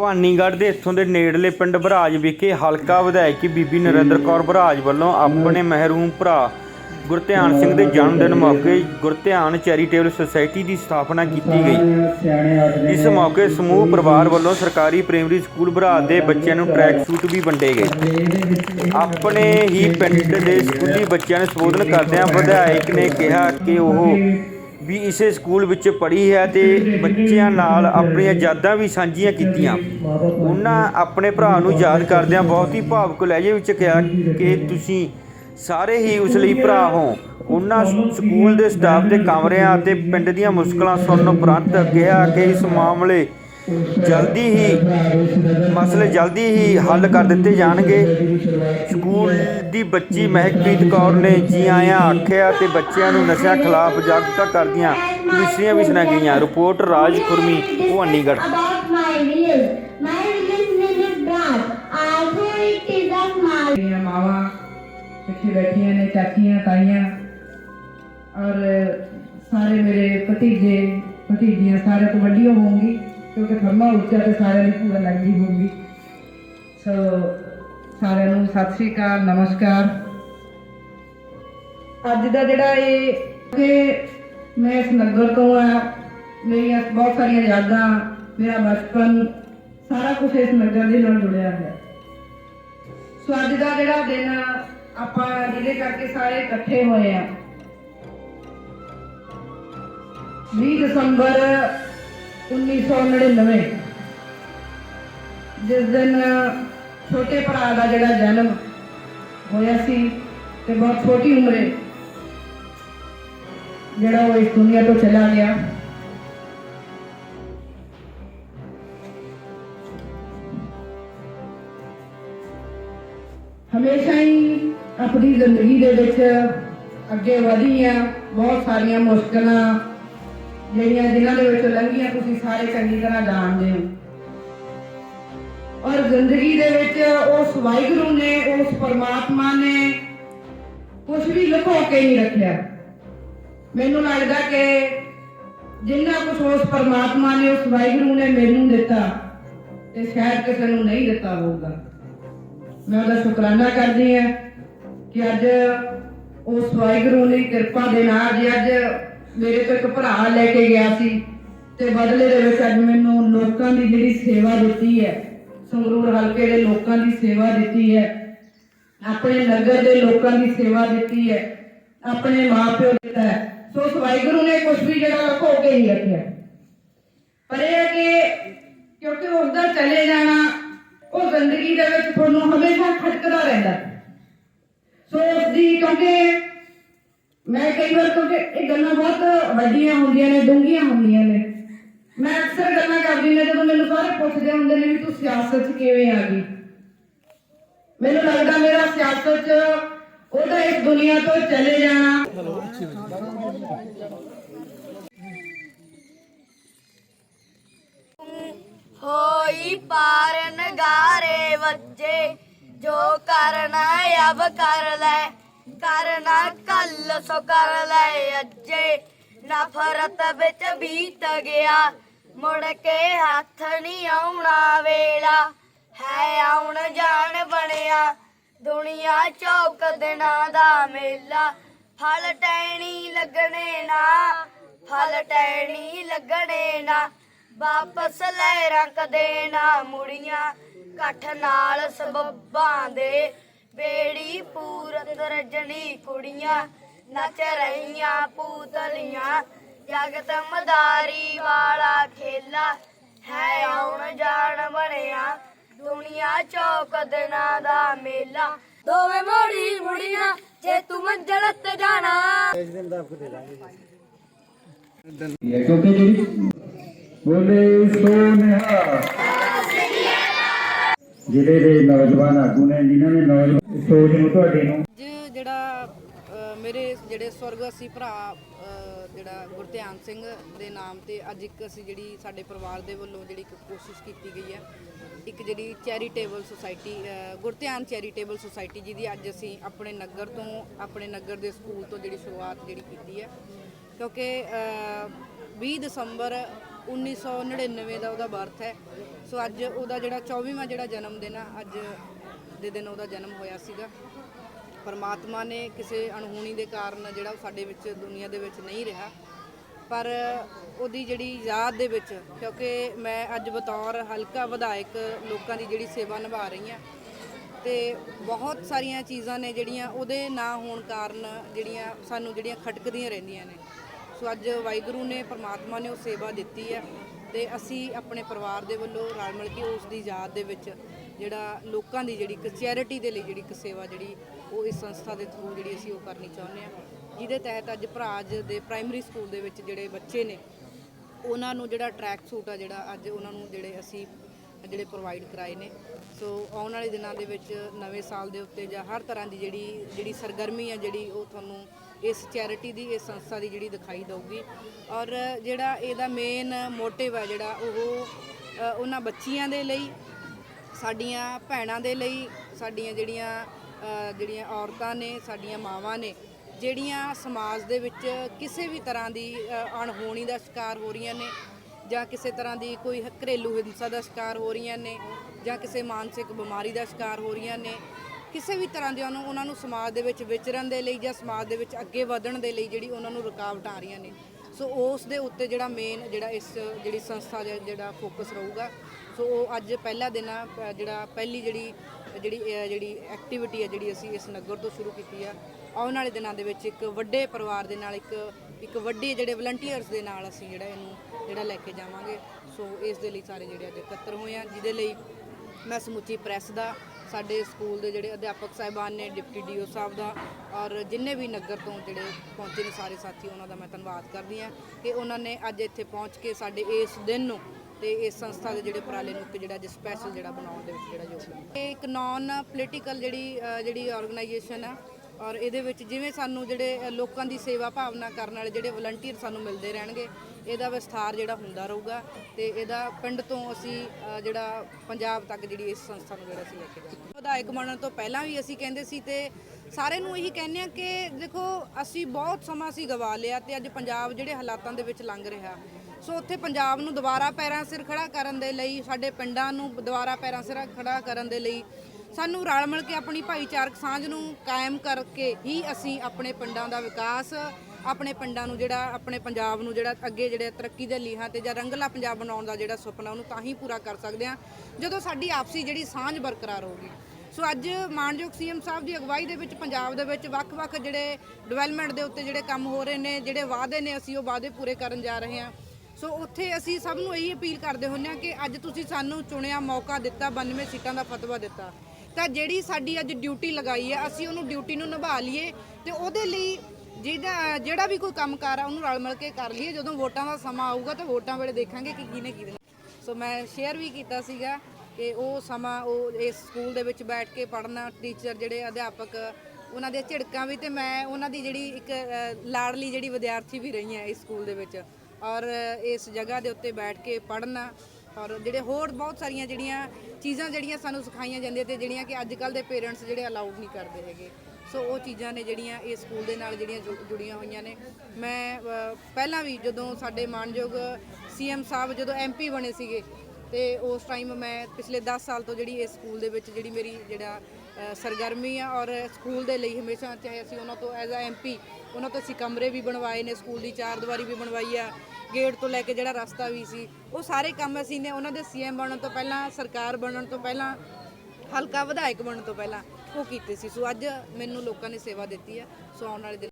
ਭਵਾਨੀਗੜ੍ਹ ਦੇ ਇੱਥੋਂ ਦੇ ਨੇੜਲੇ ਪਿੰਡ ਬਰਾਜ ਵਿਖੇ ਹਲਕਾ ਵਿਧਾਇਕ ਬੀਬੀ ਨਰਿੰਦਰ ਕੌਰ ਬਰਾਜ ਵੱਲੋਂ ਆਪਣੇ ਮਹਿਰੂਮ ਭਰਾ ਗੁਰਧਿਆਨ ਸਿੰਘ ਦੇ ਜਨਮ ਦਿਨ ਮੌਕੇ ਗੁਰਧਿਆਨ ਚੈਰੀਟੇਬਲ ਸੁਸਾਇਟੀ ਦੀ ਸਥਾਪਨਾ ਕੀਤੀ ਗਈ। ਇਸ ਮੌਕੇ ਸਮੂਹ ਪਰਿਵਾਰ ਵੱਲੋਂ ਸਰਕਾਰੀ ਪ੍ਰਾਇਮਰੀ ਸਕੂਲ ਬਰਾਜ ਦੇ ਬੱਚਿਆਂ ਨੂੰ ਟਰੈਕ ਸੂਟ ਵੀ ਵੰਡੇ ਗਏ। ਆਪਣੇ ਹੀ ਪਿੰਡ ਦੇ ਸਕੂਲੀ ਬੱਚਿਆਂ ਨੂੰ ਸੰਬੋਧਨ ਕਰਦਿਆਂ ਵਿਧਾਇਕ ਨੇ ਕਿਹਾ ਕਿ ਉਹ ਵੀ ਇਸੇ ਸਕੂਲ ਵਿੱਚ ਪੜ੍ਹੀ ਹੈ ਤੇ ਬੱਚਿਆਂ ਨਾਲ ਆਪਣੀਆਂ ਯਾਦਾਂ ਵੀ ਸਾਂਝੀਆਂ ਕੀਤੀਆਂ। ਉਹਨਾਂ ਆਪਣੇ ਭਰਾ ਨੂੰ ਯਾਦ ਕਰਦਿਆਂ ਬਹੁਤ ਹੀ ਭਾਵੁਕ ਲਹਿਜੇ ਵਿੱਚ ਕਿਹਾ ਕਿ ਤੁਸੀਂ ਸਾਰੇ ਹੀ ਉਸ ਲਈ ਭਰਾ ਹੋ। ਉਹਨਾਂ ਸਕੂਲ ਦੇ ਸਟਾਫ ਦੇ ਕਮਰਿਆਂ ਅਤੇ ਪਿੰਡ ਦੀਆਂ ਮੁਸ਼ਕਲਾਂ ਸੁਣਨ ਉਪਰੰਤ ਕਿਹਾ ਕਿ ਇਸ ਮਾਮਲੇ ਜਲਦੀ ਹੀ ਮਸਲੇ ਜਲਦੀ ਹੀ ਹੱਲ ਕਰ ਦਿੱਤੇ ਜਾਣਗੇ। ਸਕੂਲ ਦੀ ਬੱਚੀ ਮਹਿਕਪ੍ਰੀਤ ਕੌਰ ਨੇ ਜੀ ਆਇਆਂ ਆਖਿਆ ਤੇ ਬੱਚਿਆਂ ਨੂੰ ਨਸ਼ਿਆਂ ਖਿਲਾਫ ਜਾਗਰੂਕਤਾ ਕਰਦੀਆਂ ਵਿਸ਼ੀਆਂ ਵੀ ਸੁਣਾ ਗਈਆਂ। ਰਿਪੋਰਟ ਰਾਜ ਖੁਰਮੀ ਮਾਵਾਂ ਬੈਠੀਆਂ ਨੇ ਚਾਚੀਆਂ ਤਾਈਆਂ। ਔਰ ਸਾਰੇ ਮੇਰੇ ਭਤੀਜੇ ਭਤੀਜੀਆਂ ਸਾਰੇ ਤੋਂ ਵੱਡੀਆਂ ਹੋਣਗੀ ਕਿਉਂਕਿ ਥੰਮਾ ਉੱਚਾ ਤੇ ਸਾਰਿਆਂ ਦੀ ਪੂਰਾ ਲੱਗਦੀ ਹੋਊਗੀ। ਸੋ ਸਾਰਿਆਂ ਨੂੰ ਸਤਿ ਸ਼੍ਰੀ ਅਕਾਲ, ਨਮਸਕਾਰ। ਅੱਜ ਦਾ ਜਿਹੜਾ ਇਹ ਕਿ ਮੈਂ ਇਸ ਨਗਰ ਤੋਂ ਆ, ਮੇਰੀਆਂ ਬਹੁਤ ਸਾਰੀਆਂ ਯਾਦਾਂ, ਮੇਰਾ ਬਚਪਨ, ਸਾਰਾ ਕੁਝ ਇਸ ਨਗਰ ਦੇ ਨਾਲ ਜੁੜਿਆ ਹੈ। ਸੋ ਅੱਜ ਦਾ ਜਿਹੜਾ ਦਿਨ ਆਪਾਂ ਜਿਹਦੇ ਕਰਕੇ ਸਾਰੇ ਇਕੱਠੇ ਹੋਏ ਆ। 20 ਦਸੰਬਰ 1999 ਜਿਸ ਦਿਨ ਛੋਟੇ ਭਰਾ ਦਾ ਜਿਹੜਾ ਜਨਮ ਹੋਇਆ ਸੀ ਤੇ ਬਹੁਤ ਛੋਟੀ ਉਮਰੇ ਜਿਹੜਾ ਉਹ ਇਸ ਦੁਨੀਆ ਤੋਂ ਚਲਾ ਗਿਆ। ਹਮੇਸ਼ਾ ਹੀ ਆਪਣੀ ਜ਼ਿੰਦਗੀ ਦੇ ਵਿੱਚ ਅੱਗੇ ਵਧੀ ਬਹੁਤ ਸਾਰੀਆਂ ਮੁਸ਼ਕਲਾਂ ਜਿਹੜੀਆਂ ਜਿਨ੍ਹਾਂ ਦੇ ਵਿੱਚ ਲੰਘੀਆਂ, ਤੁਸੀਂ ਸਾਰੇ ਚੰਗੀ ਤਰ੍ਹਾਂ ਜਾਣਦੇ ਹੋ। ਔਰ ਜ਼ਿੰਦਗੀ ਦੇ ਵਿੱਚ ਉਸ ਵਾਹਿਗੁਰੂ ਨੇ, ਉਸ ਪਰਮਾਤਮਾ ਨੇ ਕੁਝ ਵੀ ਲੁਕੋ ਕੇ ਨਹੀਂ ਰੱਖਿਆ। ਮੈਨੂੰ ਲੱਗਦਾ ਕਿ ਜਿੰਨਾ ਕੁਝ ਉਸ ਪਰਮਾਤਮਾ ਨੇ, ਉਸ ਵਾਹਿਗੁਰੂ ਨੇ ਮੈਨੂੰ ਦਿੱਤਾ, ਤੇ ਸ਼ਾਇਦ ਕਿਸੇ ਨੂੰ ਨਹੀਂ ਦਿੱਤਾ ਹੋਊਗਾ। ਮੈਂ ਉਹਦਾ ਸ਼ੁਕਰਾਨਾ ਕਰਦੀ ਹਾਂ ਕਿ ਅੱਜ ਉਸ ਵਾਹਿਗੁਰੂ ਦੀ ਕਿਰਪਾ ਦੇ ਨਾਲ ਜੇ, ਅੱਜ ਮੇਰੇ ਤੋਂ ਇੱਕ ਭਰਾ ਲੈ ਕੇ ਗਿਆ ਸੀ ਤੇ ਬਦਲੇ ਦੇ ਵਿੱਚ ਅੱਜ ਮੈਨੂੰ ਲੋਕਾਂ ਦੀ ਜਿਹੜੀ ਸੇਵਾ ਦਿੱਤੀ ਹੈ, ਸੰਗਰੂਰ ਹਲਕੇ ਦੇ ਲੋਕਾਂ ਦੀ ਸੇਵਾ ਦਿੱਤੀ ਹੈ, ਆਪਣੇ ਨਗਰ ਦੇ ਲੋਕਾਂ ਦੀ ਸੇਵਾ ਦਿੱਤੀ ਹੈ, ਆਪਣੇ ਮਾਪਿਓ ਦਿੱਤਾ ਹੈ। ਸੋ ਉਸ ਵਾਹਿਗੁਰੂ ਨੇ ਕੁਝ ਵੀ ਜਿਹੜਾ ਰੱਖੋ ਕੇ ਹੀ ਰੱਖਿਆ। ਪਰ ਇਹ ਹੈ ਕਿ ਕਿਉਂਕਿ ਉਸ ਦਾ ਚਲੇ ਜਾਣਾ, ਉਹ ਜ਼ਿੰਦਗੀ ਦੇ ਵਿੱਚ ਤੁਹਾਨੂੰ ਹਮੇਸ਼ਾ ਖਟਕਦਾ ਰਹਿੰਦਾ। ਸੋ ਉਸ ਦੀ ਕਿਉਂਕਿ ਮੈਂ ਕਈ ਵਾਰ ਕਿਉਂਕਿ ਇਹ ਗੱਲਾਂ ਬਹੁਤ ਵੱਡੀਆਂ ਹੁੰਦੀਆਂ ਨੇ, ਡੂੰਘੀਆਂ ਹੁੰਦੀਆਂ ਨੇ। ਮੈਂ ਅਕਸਰ ਗੱਲਾਂ ਕਰਦੀ ਨੇ ਜਦੋਂ ਮੈਨੂੰ ਸਾਰੇ ਪੁੱਛਦੇ ਹੁੰਦੇ ਨੇ ਵੀ ਤੂੰ ਸਿਆਸਤ 'ਚ ਕਿਵੇਂ ਆ ਗਈ? ਮੈਨੂੰ ਲੱਗਦਾ ਮੇਰਾ ਸਿਆਸਤ 'ਚ ਉਹਦਾ ਇਸ ਦੁਨੀਆ ਤੋਂ ਚਲੇ ਜਾਣਾ। ਹੋਈ ਪਾਰ ਨਗਾਰੇ ਵੱਜੇ, ਜੋ ਕਰਨਾ ਅਬ ਕਰ ਲੈ। ਕਰਨਾ ਕੱਲ ਸੋ ਕਰ ਲੈ ਅੱਜੇ। ਨਫ਼ਰਤ ਵਿੱਚ ਬੀਤ ਗਿਆ, ਮੁੜ ਕੇ ਹੱਥ ਨਹੀਂ ਆਉਣਾ ਵੇਲਾ। ਹੈ ਆਉਣ ਜਾਣ ਬਣਿਆ, ਦੁਨੀਆ ਚੌਕ ਦਿਨਾਂ ਦਾ ਮੇਲਾ। ਫਲ ਟੈਣੀ ਲੱਗਣੇ ਨਾ, ਫਲ ਟੈਣੀ ਲੱਗਣੇ ਨਾ। ਵਾਪਸ ਲੈ ਰੰਗ ਦੇਣਾ ਮੁੜੀਆਂ, ਕੱਠ ਨਾਲ ਸਬੱਬਾਂ ਦੇ। ਬੇੜੀ ਪੂਰਤ ਰਜਣੀ ਕੁੜੀਆਂ, ਨੱਚ ਰਹੀਆਂ ਪੂਤਲੀਆਂ, ਜਗਤ ਮਦਾਰੀ ਵਾਲਾ ਖੇਲਾ ਹੈ ਆਉਣ ਜਾਣ ਬਣਿਆ, ਦੁਨੀਆ ਚੌਕ ਦਿਨਾਂ ਦਾ ਮੇਲਾ। ਦੋਵੇਂ ਮੋੜੀ ਮੁੜੀਆਂ, ਜੇ ਤੂੰ ਮੰਜ਼ਲ ਤੇ ਜਾਣਾ। ਹੈ ਕਿਉਂਕਿ ਜਿਹੜੀ ਬੋਲੇ ਸੋ ਨਿਹਾਲ ਜਿਹੜੇ ਦੇ ਨੌਜਵਾਨ ਆਗੂ ਨੇ ਜਿਨ੍ਹਾਂ ਨੇ ਨੌਜਵਾਨ ਸੋਚ ਨੂੰ ਤੁਹਾਡੇ ਨੂੰ ਅੱਜ ਜਿਹੜਾ ਅ, ਮੇਰੇ ਜਿਹੜੇ ਸਵਰਗਵਾਸੀ ਭਰਾ ਅ, ਜਿਹੜਾ ਗੁਰਧਿਆਨ ਸਿੰਘ ਦੇ ਨਾਮ ਤੇ ਅੱਜ ਇੱਕ ਅਸੀਂ ਜਿਹੜੀ ਸਾਡੇ ਪਰਿਵਾਰ ਦੇ ਵੱਲੋਂ ਜਿਹੜੀ ਇੱਕ ਕੋਸ਼ਿਸ਼ ਕੀਤੀ ਗਈ ਹੈ ਇੱਕ ਜਿਹੜੀ charitable society Gurdhian charitable society ਜਿਹਦੀ ਅੱਜ ਅਸੀਂ ਆਪਣੇ ਨਗਰ ਤੋਂ ਆਪਣੇ ਨਗਰ ਦੇ ਸਕੂਲ ਤੋਂ ਜਿਹੜੀ ਸ਼ੁਰੂਆਤ ਜਿਹੜੀ ਕੀਤੀ ਹੈ। ਕਿਉਂਕਿ ਅ, 20 ਦਸੰਬਰ 1999 ਦਾ ਉਹਦਾ ਬਰਥ ਹੈ। ਸੋ ਅੱਜ ਉਹਦਾ ਜਿਹੜਾ 24ਵਾਂ ਜਿਹੜਾ ਜਨਮ ਦਿਨ ਆ, ਅੱਜ ਦੇ ਦਿਨ ਉਹਦਾ ਜਨਮ ਹੋਇਆ ਸੀਗਾ। ਪਰਮਾਤਮਾ ਨੇ ਕਿਸੇ ਅਣਹੋਣੀ ਦੇ ਕਾਰਨ ਜਿਹੜਾ ਉਹ ਸਾਡੇ ਵਿੱਚ, ਦੁਨੀਆ ਦੇ ਵਿੱਚ ਨਹੀਂ ਰਿਹਾ। ਪਰ ਉਹਦੀ ਜਿਹੜੀ ਯਾਦ ਦੇ ਵਿੱਚ, ਕਿਉਂਕਿ ਮੈਂ ਅੱਜ ਬਤੌਰ ਹਲਕਾ ਵਿਧਾਇਕ ਲੋਕਾਂ ਦੀ ਜਿਹੜੀ ਸੇਵਾ ਨਿਭਾ ਰਹੀ ਹਾਂ, ਤੇ ਬਹੁਤ ਸਾਰੀਆਂ ਚੀਜ਼ਾਂ ਨੇ ਜਿਹੜੀਆਂ ਉਹਦੇ ਨਾ ਹੋਣ ਕਾਰਨ ਜਿਹੜੀਆਂ, ਸਾਨੂੰ ਜਿਹੜੀਆਂ ਖਟਕਦੀਆਂ ਰਹਿੰਦੀਆਂ ਨੇ। ਸੋ ਅੱਜ ਵਾਹਿਗੁਰੂ ਨੇ, ਪਰਮਾਤਮਾ ਨੇ ਉਹ ਸੇਵਾ ਦਿੱਤੀ ਹੈ ਤੇ ਅਸੀਂ ਆਪਣੇ ਪਰਿਵਾਰ ਦੇ ਵੱਲੋਂ ਰਲ ਮਿਲ ਕੇ ਉਸ ਦੀ ਯਾਦ ਦੇ ਵਿੱਚ ਜਿਹੜਾ ਲੋਕਾਂ ਦੀ ਜਿਹੜੀ ਇੱਕ ਚੈਰਿਟੀ ਦੇ ਲਈ ਜਿਹੜੀ ਇੱਕ ਸੇਵਾ ਜਿਹੜੀ ਉਹ ਇਸ ਸੰਸਥਾ ਦੇ ਥਰੂ ਜਿਹੜੀ ਅਸੀਂ ਉਹ ਕਰਨੀ ਚਾਹੁੰਦੇ ਹਾਂ। ਜਿਹਦੇ ਤਹਿਤ ਅੱਜ ਭਰਾਜ ਦੇ ਪ੍ਰਾਇਮਰੀ ਸਕੂਲ ਦੇ ਵਿੱਚ ਜਿਹੜੇ ਬੱਚੇ ਨੇ, ਉਹਨਾਂ ਨੂੰ ਜਿਹੜਾ ਟਰੈਕ ਸੂਟ ਆ ਜਿਹੜਾ ਅੱਜ ਉਹਨਾਂ ਨੂੰ ਜਿਹੜੇ ਅਸੀਂ ਜਿਹੜੇ ਪ੍ਰੋਵਾਈਡ ਕਰਾਏ ਨੇ। ਸੋ ਆਉਣ ਵਾਲੇ ਦਿਨਾਂ ਦੇ ਵਿੱਚ ਨਵੇਂ ਸਾਲ ਦੇ ਉੱਤੇ ਜਾਂ ਹਰ ਤਰ੍ਹਾਂ ਦੀ ਜਿਹੜੀ ਜਿਹੜੀ ਸਰਗਰਮੀ ਆ ਜਿਹੜੀ ਉਹ ਤੁਹਾਨੂੰ ਇਸ ਚੈਰਿਟੀ ਦੀ, ਇਸ ਸੰਸਥਾ ਦੀ ਜਿਹੜੀ ਦਿਖਾਈ ਦਊਗੀ। ਔਰ ਜਿਹੜਾ ਇਹਦਾ ਮੇਨ ਮੋਟਿਵ ਹੈ ਜਿਹੜਾ, ਉਹ ਉਹਨਾਂ ਬੱਚੀਆਂ ਦੇ ਲਈ, ਸਾਡੀਆਂ ਭੈਣਾਂ ਦੇ ਲਈ, ਸਾਡੀਆਂ ਜਿਹੜੀਆਂ ਜਿਹੜੀਆਂ ਔਰਤਾਂ ਨੇ, ਸਾਡੀਆਂ ਮਾਵਾਂ ਨੇ, ਜਿਹੜੀਆਂ ਸਮਾਜ ਦੇ ਵਿੱਚ ਕਿਸੇ ਵੀ ਤਰ੍ਹਾਂ ਦੀ ਅਣਹੋਣੀ ਦਾ ਸ਼ਿਕਾਰ ਹੋ ਰਹੀਆਂ ਨੇ, ਜਾਂ ਕਿਸੇ ਤਰ੍ਹਾਂ ਦੀ ਕੋਈ ਘਰੇਲੂ ਹਿੰਸਾ ਦਾ ਸ਼ਿਕਾਰ ਹੋ ਰਹੀਆਂ ਨੇ, ਜਾਂ ਕਿਸੇ ਮਾਨਸਿਕ ਬਿਮਾਰੀ ਦਾ ਸ਼ਿਕਾਰ ਹੋ ਰਹੀਆਂ ਨੇ ਕਿਸੇ ਵੀ ਤਰ੍ਹਾਂ ਦੇ ਉਹਨੂੰ ਉਹਨਾਂ ਨੂੰ ਸਮਾਜ ਦੇ ਵਿੱਚ ਵਿਚਰਨ ਦੇ ਲਈ ਜਾਂ ਸਮਾਜ ਦੇ ਵਿੱਚ ਅੱਗੇ ਵਧਣ ਦੇ ਲਈ ਜਿਹੜੀ ਉਹਨਾਂ ਨੂੰ ਰੁਕਾਵਟਾਂ ਆ ਰਹੀਆਂ ਨੇ। ਸੋ ਉਸ ਦੇ ਉੱਤੇ ਜਿਹੜਾ ਮੇਨ ਜਿਹੜਾ ਇਸ ਜਿਹੜੀ ਸੰਸਥਾ ਦਾ ਜਿਹੜਾ ਫੋਕਸ ਰਹੂਗਾ। ਸੋ ਉਹ ਅੱਜ ਪਹਿਲਾ ਦਿਨ ਆ ਪ- ਜਿਹੜਾ ਪਹਿਲੀ ਜਿਹੜੀ ਜਿਹੜੀ, ਅਹ ਜਿਹੜੀ ਐਕਟੀਵਿਟੀ ਹੈ ਜਿਹੜੀ ਅਸੀਂ ਇਸ ਨਗਰ ਤੋਂ ਸ਼ੁਰੂ ਕੀਤੀ ਆ। ਆਉਣ ਵਾਲੇ ਦਿਨਾਂ ਦੇ ਵਿੱਚ ਇੱਕ ਵੱਡੇ ਪਰਿਵਾਰ ਦੇ ਨਾਲ, ਇੱਕ ਇੱਕ ਵੱਡੇ ਜਿਹੜੇ ਵਲੰਟੀਅਰਸ ਦੇ ਨਾਲ ਅਸੀਂ ਜਿਹੜਾ ਇਹਨੂੰ ਜਿਹੜਾ ਲੈ ਕੇ ਜਾਵਾਂਗੇ। ਸੋ ਇਸ ਦੇ ਲਈ ਸਾਰੇ ਜਿਹੜੇ ਅੱਜ ਇਕੱਤਰ ਹੋਏ ਆ, ਜਿਹਦੇ ਲਈ ਮੈਂ ਸਮੁੱਚੀ ਪ੍ਰੈਸ ਦਾ ਸਾਡੇ ਸਕੂਲ ਦੇ ਜਿਹੜੇ ਅਧਿਆਪਕ ਸਾਹਿਬਾਨ ਨੇ, ਡਿਪਟੀ ਡੀਓ ਸਾਹਿਬ ਦਾ ਔਰ ਜਿੰਨੇ ਵੀ ਨਗਰ ਤੋਂ ਜਿਹੜੇ ਪਹੁੰਚੇ ਨੇ ਸਾਰੇ ਸਾਥੀ, ਉਹਨਾਂ ਦਾ ਮੈਂ ਧੰਨਵਾਦ ਕਰਦੀ ਹਾਂ ਕਿ ਉਹਨਾਂ ਨੇ ਅੱਜ ਇੱਥੇ ਪਹੁੰਚ ਕੇ ਸਾਡੇ ਇਸ ਦਿਨ ਨੂੰ ਤੇ ਇਸ ਸੰਸਥਾ ਦੇ ਜਿਹੜੇ ਉਪਰਾਲੇ ਨੂੰ ਇੱਕ ਜਿਹੜਾ ਅੱਜ ਸਪੈਸ਼ਲ ਜਿਹੜਾ ਬਣਾਉਣ ਦੇ ਵਿੱਚ ਜਿਹੜਾ ਯੋਗਦਾਨ ਇਹ ਇੱਕ ਨਾਨ ਪੋਲੀਟੀਕਲ ਜਿਹੜੀ ਜਿਹੜੀ ਆਰਗੇਨਾਈਜੇਸ਼ਨ ਆ ਔਰ ਇਹਦੇ ਵਿੱਚ ਜਿਵੇਂ ਸਾਨੂੰ ਜਿਹੜੇ ਲੋਕਾਂ ਦੀ ਸੇਵਾ ਭਾਵਨਾ ਕਰਨ ਵਾਲੇ ਜਿਹੜੇ ਵਲੰਟੀਅਰ ਸਾਨੂੰ ਮਿਲਦੇ ਰਹਿਣਗੇ ਇਹਦਾ ਵਿਸਥਾਰ ਜਿਹੜਾ ਹੁੰਦਾ ਰਹੂਗਾ ਤੇ ਇਹਦਾ ਪਿੰਡ ਤੋਂ ਅਸੀਂ ਅ, ਜਿਹੜਾ ਪੰਜਾਬ ਤੱਕ ਜਿਹੜੀ ਇਸ ਸੰਸਥਾ ਨੂੰ ਜਿਹੜਾ ਅਸੀਂ ਲੈ ਕੇ ਜਾਵਾਂਗੇ। ਵਿਧਾਇਕ ਬਣਨ ਤੋਂ ਪਹਿਲਾਂ ਵੀ ਅਸੀਂ ਕਹਿੰਦੇ ਸੀ ਤੇ ਸਾਰੇ ਨੂੰ ਇਹੀ ਕਹਿੰਦੇ ਆ ਕਿ ਦੇਖੋ ਅਸੀਂ ਬਹੁਤ ਸਮਾਂ ਅਸੀਂ ਗਵਾ ਲਿਆ ਤੇ ਅੱਜ ਪੰਜਾਬ ਜਿਹੜੇ ਹਾਲਾਤਾਂ ਦੇ ਵਿੱਚ ਲੰਘ ਰਿਹਾ। ਸੋ ਉੱਥੇ ਪੰਜਾਬ ਨੂੰ ਦੁਬਾਰਾ ਪੈਰਾਂ ਸਿਰ ਖੜਾ ਕਰਨ ਦੇ ਲਈ ਸਾਡੇ ਪਿੰਡਾਂ ਨੂੰ ਦੁਬਾਰਾ ਪੈਰਾਂ ਸਿਰ ਖੜਾ ਕਰਨ ਦੇ ਲਈ ਸਾਨੂੰ ਰਲ ਮਿਲ ਕੇ ਆਪਣੀ ਭਾਈਚਾਰਕ ਸਾਂਝ ਨੂੰ ਕਾਇਮ ਕਰਕੇ ਹੀ ਅਸੀਂ ਆਪਣੇ ਪਿੰਡਾਂ ਦਾ ਵਿਕਾਸ ਆਪਣੇ ਪਿੰਡਾਂ ਨੂੰ ਜਿਹੜਾ, ਆਪਣੇ ਪੰਜਾਬ ਨੂੰ ਜਿਹੜਾ ਅੱਗੇ ਜਿਹੜੇ ਤਰੱਕੀ ਦੇ ਲੀਹਾਂ ਤੇ ਜਾਂ ਰੰਗਲਾ ਪੰਜਾਬ ਬਣਾਉਣ ਦਾ ਜਿਹੜਾ ਸੁਪਨਾ, ਉਹਨੂੰ ਤਾਂ ਹੀ ਪੂਰਾ ਕਰ ਸਕਦੇ ਹਾਂ, ਜਦੋਂ ਸਾਡੀ ਆਪਸੀ ਜਿਹੜੀ ਸਾਂਝ ਬਰਕਰਾਰ ਹੋਊਗੀ। ਸੋ ਅੱਜ ਮਾਨਯੋਗ ਸੀਐਮ ਸਾਹਿਬ ਦੀ ਅਗਵਾਈ ਦੇ ਵਿੱਚ ਪੰਜਾਬ ਦੇ ਵਿੱਚ ਵੱਖ-ਵੱਖ ਜਿਹੜੇ ਡਿਵੈਲਪਮੈਂਟ ਦੇ ਉੱਤੇ ਜਿਹੜੇ ਕੰਮ ਹੋ ਰਹੇ ਨੇ, ਜਿਹੜੇ ਵਾਅਦੇ ਨੇ, ਅਸੀਂ ਉਹ ਵਾਅਦੇ ਪੂਰੇ ਕਰਨ ਜਾ ਰਹੇ ਹਾਂ। ਸੋ ਉੱਥੇ ਅਸੀਂ ਸਭ ਨੂੰ ਇਹੀ ਅਪੀਲ ਕਰਦੇ ਹੁੰਦੇ ਹਾਂ ਕਿ ਅੱਜ ਤੁਸੀਂ ਸਾਨੂੰ ਚੁਣਿਆ ਮੌਕਾ ਦਿੱਤਾ 92 ਸੀਟਾਂ ਦਾ ਫਤਵਾ ਦਿੱਤਾ। ਤਾਂ ਜਿਹੜੀ ਸਾਡੀ ਅੱਜ ਡਿਊਟੀ ਲਗਾਈ ਹੈ, ਅਸੀਂ ਉਹਨੂੰ ਡਿਊਟੀ ਨੂੰ ਨਿਭਾ ਲਈਏ ਤੇ ਉਹਦੇ ਲਈ ਜਿਹਦਾ ਜਿਹੜਾ ਵੀ ਕੋਈ ਕੰਮ ਕਾਰ ਆ, ਉਹਨੂੰ ਰਲ ਮਿਲ ਕੇ ਕਰ ਲਈਏ। ਜਦੋਂ ਵੋਟਾਂ ਦਾ ਸਮਾਂ ਆਊਗਾ ਤਾਂ ਵੋਟਾਂ ਵੇਲੇ ਦੇਖਾਂਗੇ ਕਿ ਕਿਹਨੇ ਕੀ ਦੇਣਾ। ਸੋ ਮੈਂ ਸ਼ੇਅਰ ਵੀ ਕੀਤਾ ਸੀਗਾ ਕਿ ਉਹ ਸਮਾਂ ਉਹ ਇਸ ਸਕੂਲ ਦੇ ਵਿੱਚ ਬੈਠ ਕੇ ਪੜ੍ਹਨਾ ਟੀਚਰ ਜਿਹੜੇ ਅਧਿਆਪਕ, ਉਹਨਾਂ ਦੇ ਝਿੜਕਾਂ ਵੀ ਤੇ ਮੈਂ ਉਹਨਾਂ ਦੀ ਜਿਹੜੀ ਇੱਕ ਲਾੜਲੀ ਜਿਹੜੀ ਵਿਦਿਆਰਥੀ ਵੀ ਰਹੀ ਹਾਂ ਇਸ ਸਕੂਲ ਦੇ ਵਿੱਚ। ਔਰ ਇਸ ਜਗ੍ਹਾ ਦੇ ਉੱਤੇ ਬੈਠ ਕੇ ਪੜ੍ਹਨਾ ਔਰ ਜਿਹੜੇ ਹੋਰ ਬਹੁਤ ਸਾਰੀਆਂ ਜਿਹੜੀਆਂ ਚੀਜ਼ਾਂ ਜਿਹੜੀਆਂ ਸਾਨੂੰ ਸਿਖਾਈਆਂ ਜਾਂਦੀਆਂ ਤੇ ਜਿਹੜੀਆਂ ਕਿ ਅੱਜ ਕੱਲ ਦੇ ਪੇਰੈਂਟਸ ਜਿਹੜੇ ਅਲਾਉਡ ਨਹੀਂ ਕਰਦੇ ਹੈਗੇ। ਸੋ ਉਹ ਚੀਜ਼ਾਂ ਨੇ ਜਿਹੜੀਆਂ ਇਸ ਸਕੂਲ ਦੇ ਨਾਲ ਜਿਹੜੀਆਂ ਜੁ- ਜੁੜੀਆਂ ਹੋਈਆਂ ਨੇ। ਮੈਂ ਅ, ਪਹਿਲਾਂ ਵੀ ਜਦੋਂ ਸਾਡੇ ਮਾਨਯੋਗ ਸੀਐਮ ਸਾਹਿਬ ਜਦੋਂ ਐਮਪੀ ਬਣੇ ਸੀਗੇ ਤੇ ਉਸ ਟਾਈਮ ਮੈਂ ਪਿਛਲੇ 10 ਸਾਲ ਤੋਂ ਜਿਹੜੀ ਇਸ ਸਕੂਲ ਦੇ ਵਿੱਚ ਜਿਹੜੀ ਮੇਰੀ ਜਿਹੜਾ ਅ, ਸਰਗਰਮੀ ਆ ਔਰ ਸਕੂਲ ਦੇ ਲਈ ਹਮੇਸ਼ਾ ਚਾਹੇ ਅਸੀਂ ਉਹਨਾਂ ਤੋਂ ਐਜ਼ ਅ ਐਮਪੀ ਉਹਨਾਂ ਤੋਂ ਅਸੀਂ ਕਮਰੇ ਵੀ ਬਣਵਾਏ ਨੇ ਸਕੂਲ ਦੀ ਚਾਰ ਦੀਵਾਰੀ ਵੀ ਬਣਵਾਈ ਆ ਗੇਟ ਤੋਂ ਲੈ ਕੇ ਜਿਹੜਾ ਰਸਤਾ ਵੀ ਸੀ ਉਹ ਸਾਰੇ ਕੰਮ ਅਸੀਂ ਨੇ ਉਹਨਾਂ ਦੇ ਸੀਐਮ ਬਣਨ ਤੋਂ ਪਹਿਲਾਂ ਸਰਕਾਰ ਬਣਨ ਤੋਂ ਪਹਿਲਾਂ ਹਲਕਾ ਵਿਧਾਇਕ ਬਣਨ ਤੋਂ ਪਹਿਲਾਂ ਉਹ ਕੀਤੇ ਸੀ। ਸੋ ਅੱਜ ਮੈਨੂੰ ਲੋਕਾਂ ਨੇ ਸੇਵਾ ਦਿੱਤੀ ਹੈ। ਸੋ ਆਉਣ ਵਾਲੇ ਦਿਨ